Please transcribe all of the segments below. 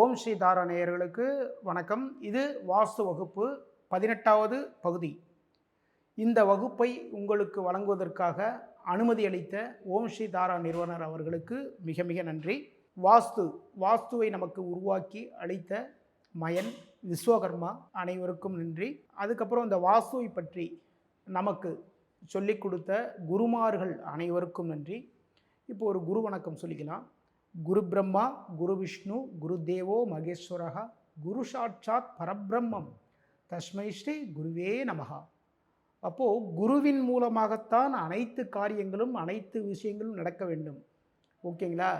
ஓம் ஸ்ரீ தாரா நேயர்களுக்கு வணக்கம். இது வாஸ்து வகுப்பு பதினெட்டாவது பகுதி. இந்த வகுப்பை உங்களுக்கு வழங்குவதற்காக அனுமதி அளித்த ஓம் ஸ்ரீ தாரா நிறுவனர் அவர்களுக்கு மிக மிக நன்றி. வாஸ்து வாஸ்துவை நமக்கு உருவாக்கி அளித்த மயன் விஸ்வகர்மா அனைவருக்கும் நன்றி. அதுக்கப்புறம் இந்த வாஸ்துவை பற்றி நமக்கு சொல்லிக் கொடுத்த குருமார்கள் அனைவருக்கும் நன்றி. இப்போ ஒரு குரு வணக்கம் சொல்லிக்கலாம். குரு பிரம்மா குரு விஷ்ணு குரு தேவோ மகேஸ்வரகா குரு சாட்சாத் பரபிரம்மம். தஸ்மை ஸ்ரீ குருவே நமகா அப்போது குருவின் மூலமாகத்தான் அனைத்து காரியங்களும் அனைத்து விஷயங்களும் நடக்க வேண்டும். ஓகேங்களா?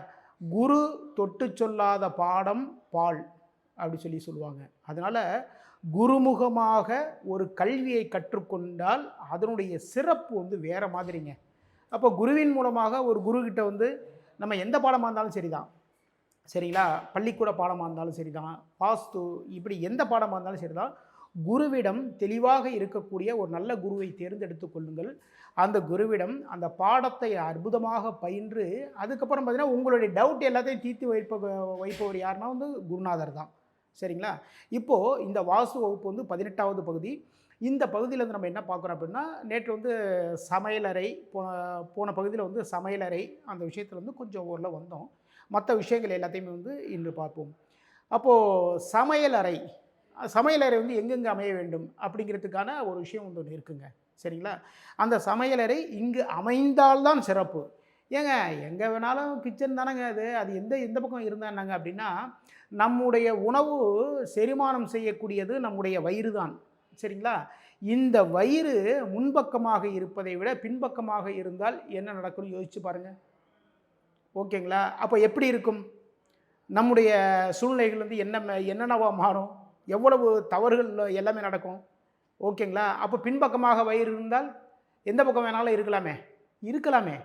குரு தொட்டு சொல்லாத பாடம் பால் அப்படி சொல்லி சொல்லுவாங்க. அதனால் குருமுகமாக ஒரு கல்வியை கற்றுக்கொண்டால் அதனுடைய சிறப்பு வந்து வேறு மாதிரிங்க. அப்போ குருவின் மூலமாக ஒரு குருக்கிட்ட வந்து நம்ம எந்த பாடமாக இருந்தாலும் சரிதான். சரிங்களா? பள்ளிக்கூட பாடமாக இருந்தாலும் சரிதான். வாஸ்து இப்படி எந்த பாடமாக இருந்தாலும் சரிதான். குருவிடம் தெளிவாக இருக்கக்கூடிய ஒரு நல்ல குருவை தேர்ந்தெடுத்து கொள்ளுங்கள். அந்த குருவிடம் அந்த பாடத்தை அற்புதமாக பயின்று அதுக்கப்புறம் பார்த்தீங்கன்னா உங்களுடைய டவுட் எல்லாத்தையும் தீர்த்து வைப்ப வைப்பவர் யாருன்னா வந்து குருநாதர் தான். சரிங்களா? இப்போது இந்த வாசு வகுப்பு வந்து பதினெட்டாவது பகுதி. இந்த பகுதியில் வந்து நம்ம என்ன பார்க்குறோம் அப்படின்னா நேற்று வந்து சமையலறை போன போன பகுதியில் வந்து சமையலறை அந்த விஷயத்தில் வந்து கொஞ்சம் ஊரில் வந்தோம். மற்ற விஷயங்கள் எல்லாத்தையுமே வந்து இன்று பார்ப்போம். அப்போது சமையலறை சமையலறை வந்து எங்கெங்கே அமைய வேண்டும் அப்படிங்கிறதுக்கான ஒரு விஷயம் வந்து ஒன்று இருக்குங்க. சரிங்களா? அந்த சமையலறை இங்கு அமைந்தால்தான் சிறப்பு. ஏங்க எங்கே வேணாலும் கிச்சன் தானேங்க அது. அது எந்த எந்த பக்கம் இருந்தாங்க அப்படின்னா நம்முடைய உணவு செரிமானம் செய்யக்கூடியது நம்முடைய வயிறு தான் சரிங்களா? இந்த வயிறு முன்பக்கமாக இருப்பதை விட பின்பக்கமாக இருந்தால் என்ன நடக்கும்னு யோசிச்சு பாருங்கள் ஓகேங்களா? அப்போ எப்படி இருக்கும்? நம்முடைய சூழ்நிலைகள் வந்து என்ன என்னென்னவா மாறும்? எவ்வளவு தவறுகள் எல்லாமே நடக்கும். ஓகேங்களா? அப்போ பின்பக்கமாக வயிறு இருந்தால் எந்த பக்கம் வேணாலும் இருக்கலாமே. இருக்கலாமே.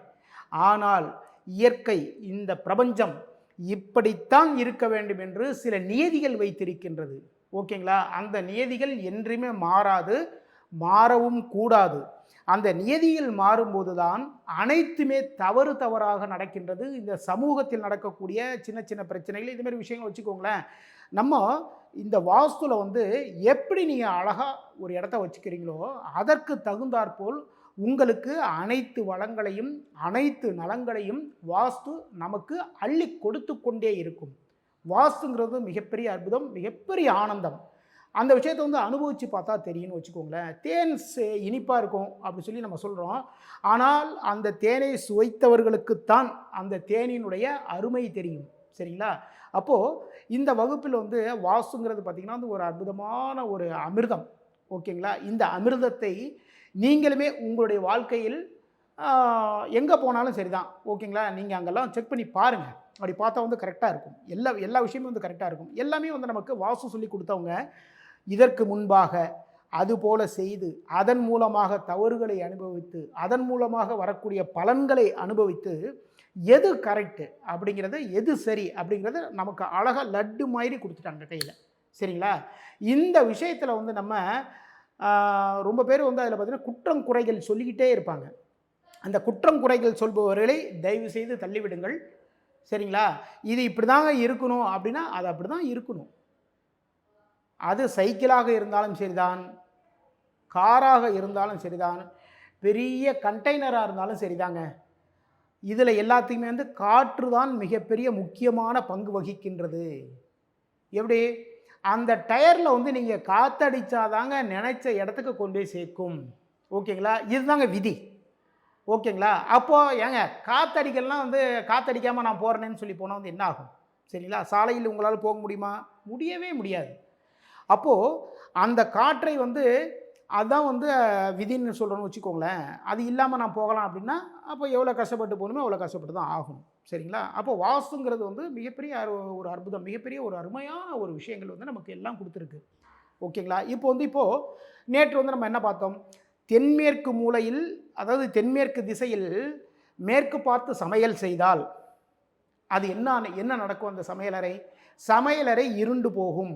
ஆனால் இயற்கை இந்த பிரபஞ்சம் இப்படித்தான் இருக்க வேண்டும் என்று சில நியதிகள் வைத்திருக்கின்றது. ஓகேங்களா? அந்த நியதிகள் என்றுமே மாறாது மாறவும் கூடாது. அந்த நியதியில் மாறும்போது தான் அனைத்துமே தவறு தவறாக நடக்கின்றது. இந்த சமூகத்தில் நடக்கக்கூடிய சின்ன சின்ன பிரச்சனைகள் இது மாதிரி விஷயங்கள் வச்சுக்கோங்களேன். நம்ம இந்த வாஸ்துவில் வந்து எப்படி நீங்கள் அழகாக ஒரு இடத்த வச்சுக்கிறீங்களோ அதற்கு தகுந்தாற்போல் உங்களுக்கு அனைத்து வளங்களையும் அனைத்து நலங்களையும் வாஸ்து நமக்கு அள்ளி கொடுத்து கொண்டே இருக்கும். வாஸ்துங்கிறது மிகப்பெரிய அற்புதம் மிகப்பெரிய ஆனந்தம். அந்த விஷயத்தை வந்து அனுபவித்து பார்த்தா தெரியும்னு வச்சுக்கோங்களேன். தேன் இனிப்பாக இருக்கும் அப்படி சொல்லி நம்ம சொல்கிறோம் ஆனால் அந்த தேனை சுவைத்தவர்களுக்குத்தான் அந்த தேனினுடைய அருமை தெரியும். சரிங்களா? அப்போது இந்த வகுப்பில் வந்து வாசுங்கிறது பார்த்திங்கன்னா வந்து ஒரு அற்புதமான ஒரு அமிர்தம். ஓகேங்களா? இந்த அமிர்தத்தை நீங்களுமே உங்களுடைய வாழ்க்கையில் எங்கே போனாலும் சரி தான் ஓகேங்களா? நீங்கள் அங்கெல்லாம் செக் பண்ணி பாருங்கள் அப்படி பார்த்தா வந்து கரெக்டாக இருக்கும். எல்லா எல்லா விஷயமும் வந்து கரெக்டாக இருக்கும். எல்லாமே வந்து நமக்கு வாசு சொல்லி கொடுத்தவங்க இதற்கு முன்பாக அதுபோல செய்து அதன் மூலமாக தவறுகளை அனுபவித்து அதன் மூலமாக வரக்கூடிய பலன்களை அனுபவித்து எது கரெக்டு அப்படிங்கிறது எது சரி அப்படிங்கிறது நமக்கு அழகாக லட்டு மாதிரி கொடுத்துட்டாங்க கையில். சரிங்களா? இந்த விஷயத்தில் வந்து நம்ம ரொம்ப பேர் வந்து அதில் பார்த்திங்கன்னா குற்றம் குறைகள் சொல்லிக்கிட்டே இருப்பாங்க. அந்த குற்றம் குறைகள் சொல்பவர்களை தயவு செய்து தள்ளிவிடுங்கள். சரிங்களா? இது இப்படி தாங்க இருக்கணும் அப்படின்னா அது அப்படி தான் இருக்கணும். அது சைக்கிளாக இருந்தாலும் சரிதான். காராக இருந்தாலும் சரிதான். பெரிய கண்டெய்னராக இருந்தாலும் சரிதாங்க. இதில் எல்லாத்தையுமே வந்து காற்று தான் மிகப்பெரிய முக்கியமான பங்கு வகிக்கின்றது. எப்படி? அந்த டயரில் வந்து நீங்கள் காற்றடிச்சாதாங்க நினச்ச இடத்துக்கு கொண்டு போய் சேர்க்கும். ஓகேங்களா? இதுதாங்க விதி. ஓகேங்களா? அப்போது ஏங்க காத்தடிக்கலாம் வந்து காற்றடிக்காமல் நான் போகிறேன்னு சொல்லி போனால் வந்து என்ன ஆகும் சரிங்களா? சாலையில் உங்களால் போக முடியுமா? முடியவே முடியாது. அப்போது அந்த காற்றை வந்து அதுதான் வந்து விதின்னு சொல்கிறோன்னு வச்சுக்கோங்களேன். அது இல்லாமல் நான் போகலாம் அப்படின்னா அப்போ எவ்வளோ கஷ்டப்பட்டு போகணுமோ அவ்வளோ கஷ்டப்பட்டு தான் ஆகும் சரிங்களா? அப்போ வாஸ்துங்கிறது வந்து மிகப்பெரிய ஒரு அற்புதம் மிகப்பெரிய ஒரு அருமையான ஒரு விஷயங்கள் வந்து நமக்கு எல்லாம் கொடுத்துருக்கு. ஓகேங்களா? இப்போ வந்து இப்போது நேற்று வந்து நம்ம என்ன பார்த்தோம்? தென்மேற்கு மூலையில் அதாவது தென்மேற்கு திசையில் மேற்கு பார்த்து சமையல் செய்தால் அது என்ன என்ன நடக்கும் அந்த சமையலறை? சமையலறை இருண்டு போகும்.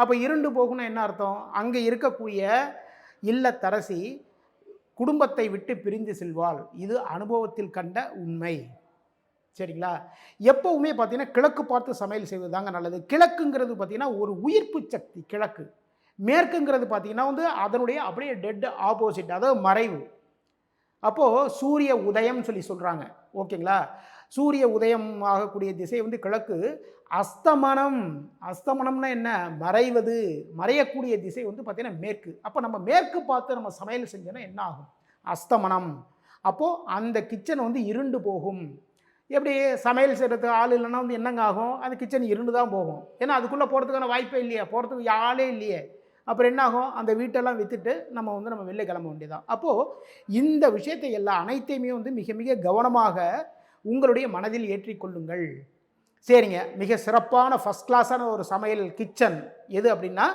அப்போ இருண்டு போகும்னா என்ன அர்த்தம்? அங்கே இருக்கக்கூடிய இல்லத்தரசி குடும்பத்தை விட்டு பிரிந்து செல்வாள். இது அனுபவத்தில் கண்ட உண்மை. சரிங்களா? எப்போவுமே பார்த்தீங்கன்னா கிழக்கு பார்த்து சமையல் செய்வது தாங்க நல்லது. கிழக்குங்கிறது பார்த்தீங்கன்னா ஒரு உயிர்ப்பு சக்தி கிழக்கு. மேற்குங்கிறது பார்த்தீங்கன்னா வந்து அதனுடைய அப்படியே டெட் ஆப்போசிட் அதாவது மறைவு. அப்போது சூரிய உதயம்னு சொல்லி சொல்கிறாங்க ஓகேங்களா? சூரிய உதயம் ஆகக்கூடிய திசை வந்து கிழக்கு. அஸ்தமனம். அஸ்தமனம்னா என்ன? மறைவது. மறையக்கூடிய திசை வந்து பார்த்திங்கன்னா மேற்கு. அப்போ நம்ம மேற்கு பார்த்து நம்ம சமையல் செஞ்சோன்னா என்ன ஆகும்? அஸ்தமனம். அப்போது அந்த கிச்சன் வந்து இருண்டு போகும். எப்படி? சமையல் செய்கிறதுக்கு ஆள் இல்லைன்னா வந்து என்னங்க ஆகும்? அந்த கிச்சன் இருண்டு தான் போகும். ஏன்னா அதுக்குள்ளே போகிறதுக்கான வாய்ப்பே இல்லையே. போகிறதுக்கு ஆளே இல்லையே. அப்புறம் என்னாகும்? அந்த வீட்டெல்லாம் விற்றுட்டு நம்ம வந்து நம்ம வெளில கிளம்ப வேண்டியதான் அப்போது இந்த விஷயத்தை எல்லாம் அனைத்தையுமே வந்து மிக மிக கவனமாக உங்களுடைய மனதில் ஏற்றிக்கொள்ளுங்கள் சரிங்க. மிக சிறப்பான ஃபஸ்ட் கிளாஸான ஒரு சமையல் கிச்சன் எது அப்படின்னா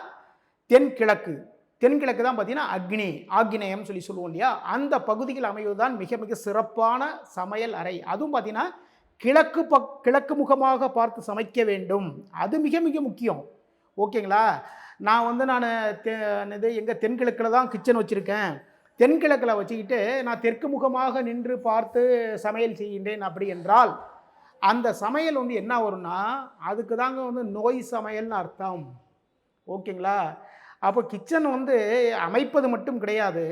தென்கிழக்கு. தென்கிழக்கு தான் பார்த்தீங்கன்னா அக்னி ஆக்னேயம் சொல்லி சொல்லுவோம் இல்லையா? அந்த பகுதியில் அமைவதுதான் மிக மிக சிறப்பான சமையல் அறை. அதுவும் பார்த்தீங்கன்னா கிழக்கு பக் கிழக்கு முகமாக பார்த்து சமைக்க வேண்டும். அது மிக மிக முக்கியம். ஓகேங்களா? நான் வந்து நான் இது எங்கள் தென்கிழக்கில் தான் கிச்சன் வச்சுருக்கேன். தென்கிழக்கில் வச்சுக்கிட்டு நான் தெற்கு முகமாக நின்று பார்த்து சமையல் செய்கின்றேன் அப்படி என்றால் அந்த சமையல் வந்து என்ன வரும்னா அதுக்கு தாங்க வந்து நோய் சமையல்னு அர்த்தம். ஓகேங்களா? அப்போ கிச்சன் வந்து அமைப்பது மட்டும் கிடையாது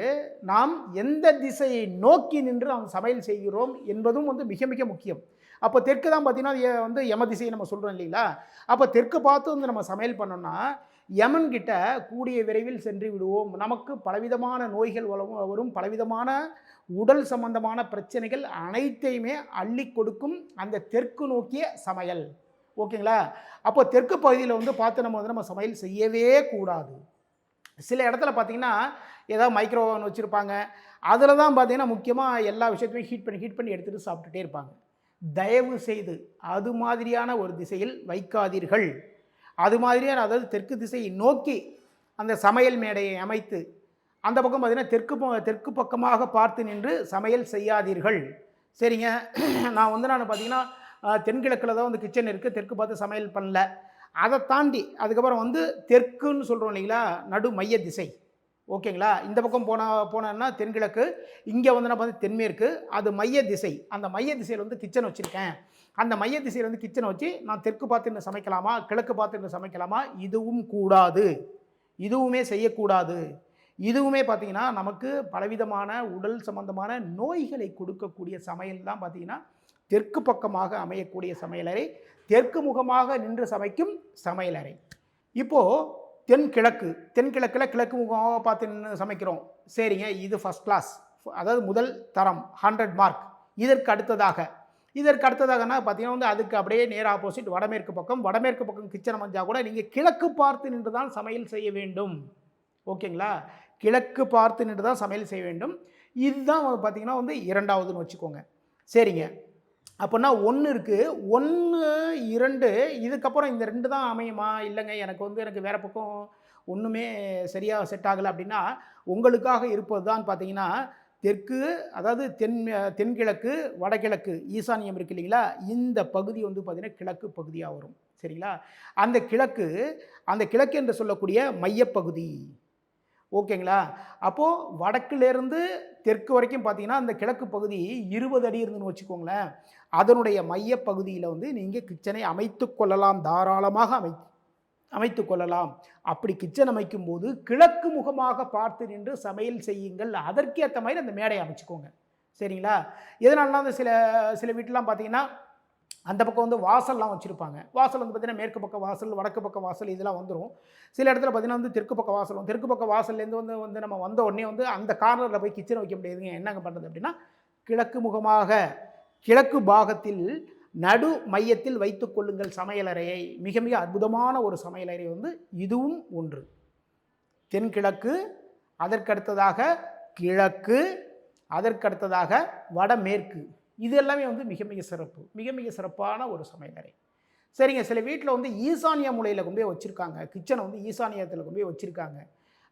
நாம் எந்த திசையை நோக்கி நின்று நாம் சமையல் செய்கிறோம் என்பதும் வந்து மிக மிக முக்கியம். அப்போ தெற்கு தான் பார்த்தீங்கன்னா வந்து யம திசையை நம்ம சொல்கிறோம் இல்லைங்களா? அப்போ தெற்கு பார்த்து வந்து நம்ம சமையல் பண்ணோம்னா யமன் கிட்ட கூடிய விரைவில் சென்று விடுவோம். நமக்கு பலவிதமான நோய்கள் வரும் வரும். பலவிதமான உடல் சம்பந்தமான பிரச்சனைகள் அனைத்தையுமே அள்ளி கொடுக்கும் அந்த தெற்கு நோக்கிய சமையல். ஓகேங்களா? அப்போ தெற்கு பகுதியில் வந்து பார்த்து நம்ம வந்து நம்ம சமையல் செய்யவே கூடாது. சில இடத்துல பார்த்தீங்கன்னா ஏதாவது மைக்ரோ ஓவன் வச்சுருப்பாங்க. அதில் தான் பார்த்தீங்கன்னா முக்கியமாக எல்லா விஷயத்தையும் ஹீட் பண்ணி ஹீட் பண்ணி எடுத்துகிட்டு சாப்பிட்டுட்டே இருப்பாங்க. தயவு செய்து அது மாதிரியான ஒரு திசையில் வைக்காதீர்கள். அது மாதிரியே அதாவது தெற்கு திசையை நோக்கி அந்த சமையல் மேடையை அமைத்து அந்த பக்கம் பார்த்தீங்கன்னா தெற்கு தெற்கு பக்கமாக பார்த்து நின்று சமையல் செய்யாதீர்கள். சரிங்க. நான் வந்து நான் பார்த்தீங்கன்னா தென்கிழக்கில் தான் வந்து கிச்சன் இருக்குது தெற்கு பார்த்து சமையல் பண்ணல. அதை தாண்டி அதுக்கப்புறம் வந்து தெற்குன்னு சொல்கிறோம் இல்லைங்களா? நடு மைய திசை. ஓகேங்களா? இந்த பக்கம் போன போனேன்னா தென்கிழக்கு இங்கே வந்து நான் பார்த்து தென்மேற்கு அது மைய திசை. அந்த மைய திசையில் வந்து கிச்சன் வச்சுருக்கேன். அந்த மைய திசையில் வந்து கிச்சனை வச்சு நான் தெற்கு பார்த்து இருந்து சமைக்கலாமா? கிழக்கு பார்த்து இருந்து சமைக்கலாமா? இதுவும் கூடாது. இதுவுமே செய்யக்கூடாது. இதுவுமே பார்த்திங்கன்னா நமக்கு பலவிதமான உடல் சம்பந்தமான நோய்களை கொடுக்கக்கூடிய சமையல் தான் பார்த்தீங்கன்னா தெற்கு பக்கமாக அமையக்கூடிய சமையலறை தெற்கு முகமாக நின்று சமைக்கும் சமையலறை. இப்போது தென்கிழக்கு தென்கிழக்கில் கிழக்கு முகமாக பார்த்து சமைக்கிறோம். சரிங்க இது ஃபஸ்ட் கிளாஸ் அதாவது முதல் தரம் ஹண்ட்ரட் மார்க் இதற்கு அடுத்ததாக இதற்கு அடுத்ததாகனா பார்த்தீங்கன்னா வந்து அதுக்கு அப்படியே நேர் ஆப்போசிட் வடமேற்கு பக்கம். வடமேற்கு பக்கம் கிச்சன் அமைஞ்சால் கூட நீங்கள் கிழக்கு பார்த்து நின்று தான் சமையல் செய்ய வேண்டும். ஓகேங்களா கிழக்கு பார்த்து நின்று தான் சமையல் செய்ய வேண்டும். இதுதான் பார்த்தீங்கன்னா வந்து இரண்டாவதுன்னு வச்சுக்கோங்க. சரிங்க. அப்போனா ஒன்று இருக்குது ஒன்று இரண்டு இதுக்கப்புறம் இந்த ரெண்டு தான் அமையுமா? இல்லைங்க. எனக்கு வந்து எனக்கு வேறு பக்கம் ஒன்றுமே சரியாக செட் ஆகலை அப்படின்னா உங்களுக்காக இருப்பது தான் பார்த்தீங்கன்னா தெற்கு அதாவது தென் தென்கிழக்கு வடகிழக்கு ஈசானியம் இருக்கு இல்லைங்களா? இந்த பகுதி வந்து பார்த்திங்கன்னா கிழக்கு பகுதியாக வரும். சரிங்களா? அந்த கிழக்கு அந்த கிழக்கு என்று சொல்லக்கூடிய மையப்பகுதி. ஓகேங்களா? அப்போது வடக்குலேருந்து தெற்கு வரைக்கும் பார்த்தீங்கன்னா அந்த கிழக்கு பகுதி இருபது அடி இருந்துன்னு வச்சுக்கோங்களேன். அதனுடைய மையப்பகுதியில் வந்து நீங்கள் கிச்சனை அமைத்து கொள்ளலாம் தாராளமாக அமை அமைத்து கொள்ளலாம். அப்படி கிச்சன் அமைக்கும் போது கிழக்கு முகமாக பார்த்து நின்று சமையல் செய்யுங்கள். அதற்கேற்ற மாதிரி அந்த மேடையை அமைச்சுக்கோங்க. சரிங்களா? எதனாலலாம் அந்த சில சில வீட்டிலாம் பார்த்தீங்கன்னா அந்த பக்கம் வந்து வாசல்லாம் வச்சுருப்பாங்க. வாசல் வந்து பார்த்திங்கன்னா மேற்கு பக்கம் வாசல் வடக்கு பக்கம் வாசல் இதெல்லாம் வந்துடும் சில இடத்துல பார்த்திங்கன்னா வந்து தெற்கு பக்கம் வாசல் வரும். தெற்கு பக்கம் வாசல்லேருந்து வந்து வந்து நம்ம வந்த உடனே வந்து அந்த கார்னரில் போய் கிச்சன் வைக்க முடியாதுங்க. என்னங்க பண்ணுறது அப்படின்னா கிழக்கு முகமாக கிழக்கு பாகத்தில் நடு மையத்தில் வைத்து கொள்ளுங்கள் சமையலறையை மிக மிக அற்புதமான ஒரு சமையலறை வந்து இதுவும் ஒன்று. தென்கிழக்கு அதற்கடுத்ததாக கிழக்கு அதற்கடுத்ததாக வடமேற்கு. இது எல்லாமே வந்து மிக மிக சிறப்பு மிக மிக சிறப்பான ஒரு சமையலறை. சரிங்க சில வீட்டில் வந்து ஈசானிய மூலையில் கொண்டு போய் வச்சுருக்காங்க. கிச்சனை வந்து ஈசானியத்தில் கொண்டு போய் வச்சுருக்காங்க.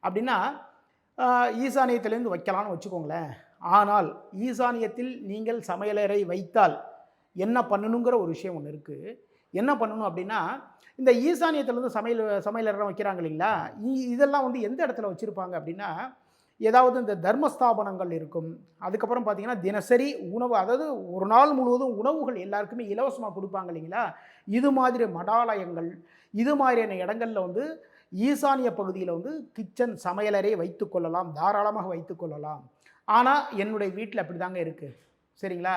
அப்படின்னா ஈசானியத்துலேருந்து ஈசானியத்திலேருந்து வச்சுக்கோங்களேன். ஆனால் ஈசானியத்தில் நீங்கள் சமையலறை வைத்தால் என்ன பண்ணணுங்கிற ஒரு விஷயம் ஒன்று இருக்குது என்ன பண்ணணும் அப்படின்னா இந்த ஈசானியத்தில் வந்து சமையல் சமையலறை வைக்கிறாங்க இல்லைங்களா? இதெல்லாம் வந்து எந்த இடத்துல வச்சுருப்பாங்க அப்படின்னா ஏதாவது இந்த தர்மஸ்தாபனங்கள் இருக்கும். அதுக்கப்புறம் பார்த்தீங்கன்னா தினசரி உணவு அதாவது ஒரு நாள் முழுவதும் உணவுகள் எல்லாருக்குமே இலவசமாக கொடுப்பாங்க இல்லைங்களா? இது மாதிரி மடாலயங்கள் இது மாதிரியான இடங்களில் வந்து ஈசானிய பகுதியில் வந்து கிச்சன் சமையலறை வைத்துக்கொள்ளலாம் தாராளமாக வைத்துக்கொள்ளலாம் ஆனால் என்னுடைய வீட்டில் அப்படி தாங்க இருக்குது சரிங்களா?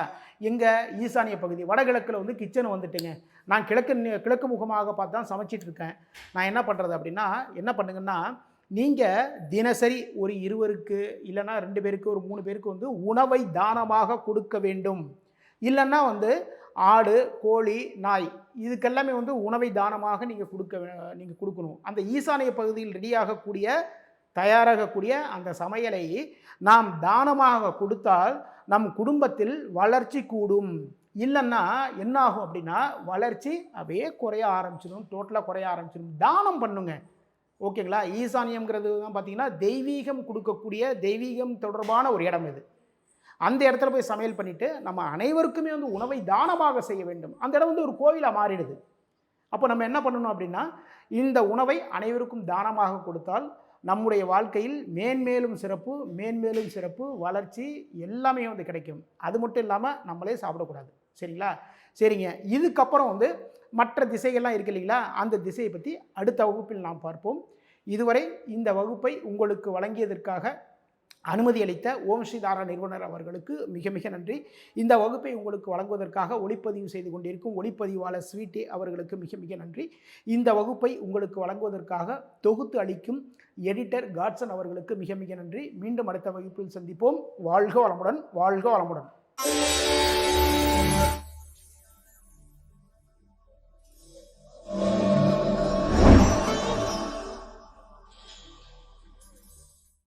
எங்கள் ஈசானிய பகுதி வடகிழக்கில் வந்து கிச்சன் வந்துட்டுங்க. நான் கிழக்கு கிழக்கு முகமாக பார்த்து தான் சமைச்சிட்டு இருக்கேன். நான் என்ன பண்ணுறது அப்படின்னா என்ன பண்ணுங்கன்னா நீங்கள் தினசரி ஒரு இருவருக்கு இல்லைன்னா ரெண்டு பேருக்கு ஒரு மூணு பேருக்கு வந்து உணவை தானமாக கொடுக்க வேண்டும். இல்லைன்னா வந்து ஆடு கோழி நாய் இதுக்கெல்லாமே வந்து உணவை தானமாக நீங்கள் கொடுக்க நீங்கள் கொடுக்கணும். அந்த ஈசானிய பகுதியில் ரெடியாகக்கூடிய தயாராகக்கூடிய அந்த சமையலை நாம் தானமாக கொடுத்தால் நம் குடும்பத்தில் வளர்ச்சி கூடும். இல்லைன்னா என்ன ஆகும் அப்படின்னா வளர்ச்சி அப்படியே குறைய ஆரம்பிச்சிடும் டோட்டலாக குறைய ஆரம்பிச்சிடும் தானம் பண்ணுங்க. ஓகேங்களா? ஈசானியம்ங்கிறது தான் பார்த்தீங்கன்னா தெய்வீகம் கொடுக்கக்கூடிய தெய்வீகம் தொடர்பான ஒரு இடம் இது. அந்த இடத்துல போய் சமையல் பண்ணிவிட்டு நம்ம அனைவருக்குமே வந்து உணவை தானமாக செய்ய வேண்டும். அந்த இடம் வந்து ஒரு கோவிலாக மாறிடுது. அப்போ நம்ம என்ன பண்ணணும் அப்படின்னா இந்த உணவை அனைவருக்கும் தானமாக கொடுத்தால் நம்முடைய வாழ்க்கையில் மேன்மேலும் சிறப்பு மேன்மேலும் சிறப்பு வளர்ச்சி எல்லாமே வந்து கிடைக்கும். அது மட்டும் இல்லாமல் நம்மளே சாப்பிடக்கூடாது. சரிங்களா? சரிங்க. இதுக்கப்புறம் வந்து மற்ற திசைகள்லாம் இருக்கு இல்லைங்களா? அந்த திசையை பற்றி அடுத்த வகுப்பில் நாம் பார்ப்போம். இதுவரை இந்த வகுப்பை உங்களுக்கு வழங்கியதற்காக அனுமதி அளித்த ஓம் ஸ்ரீதாரா நிறுவனர் அவர்களுக்கு மிக மிக நன்றி. இந்த வகுப்பை உங்களுக்கு வழங்குவதற்காக ஒளிப்பதிவு செய்து கொண்டிருக்கும் ஒளிப்பதிவாளர் ஸ்வீட்டி அவர்களுக்கு மிக மிக நன்றி. இந்த வகுப்பை உங்களுக்கு வழங்குவதற்காக தொகுத்து அளிக்கும் எடிட்டர் காட்சன் அவர்களுக்கு மிக மிக நன்றி. மீண்டும் அடுத்த வகுப்பில் சந்திப்போம். வாழ்க வளமுடன் வாழ்க வளமுடன்.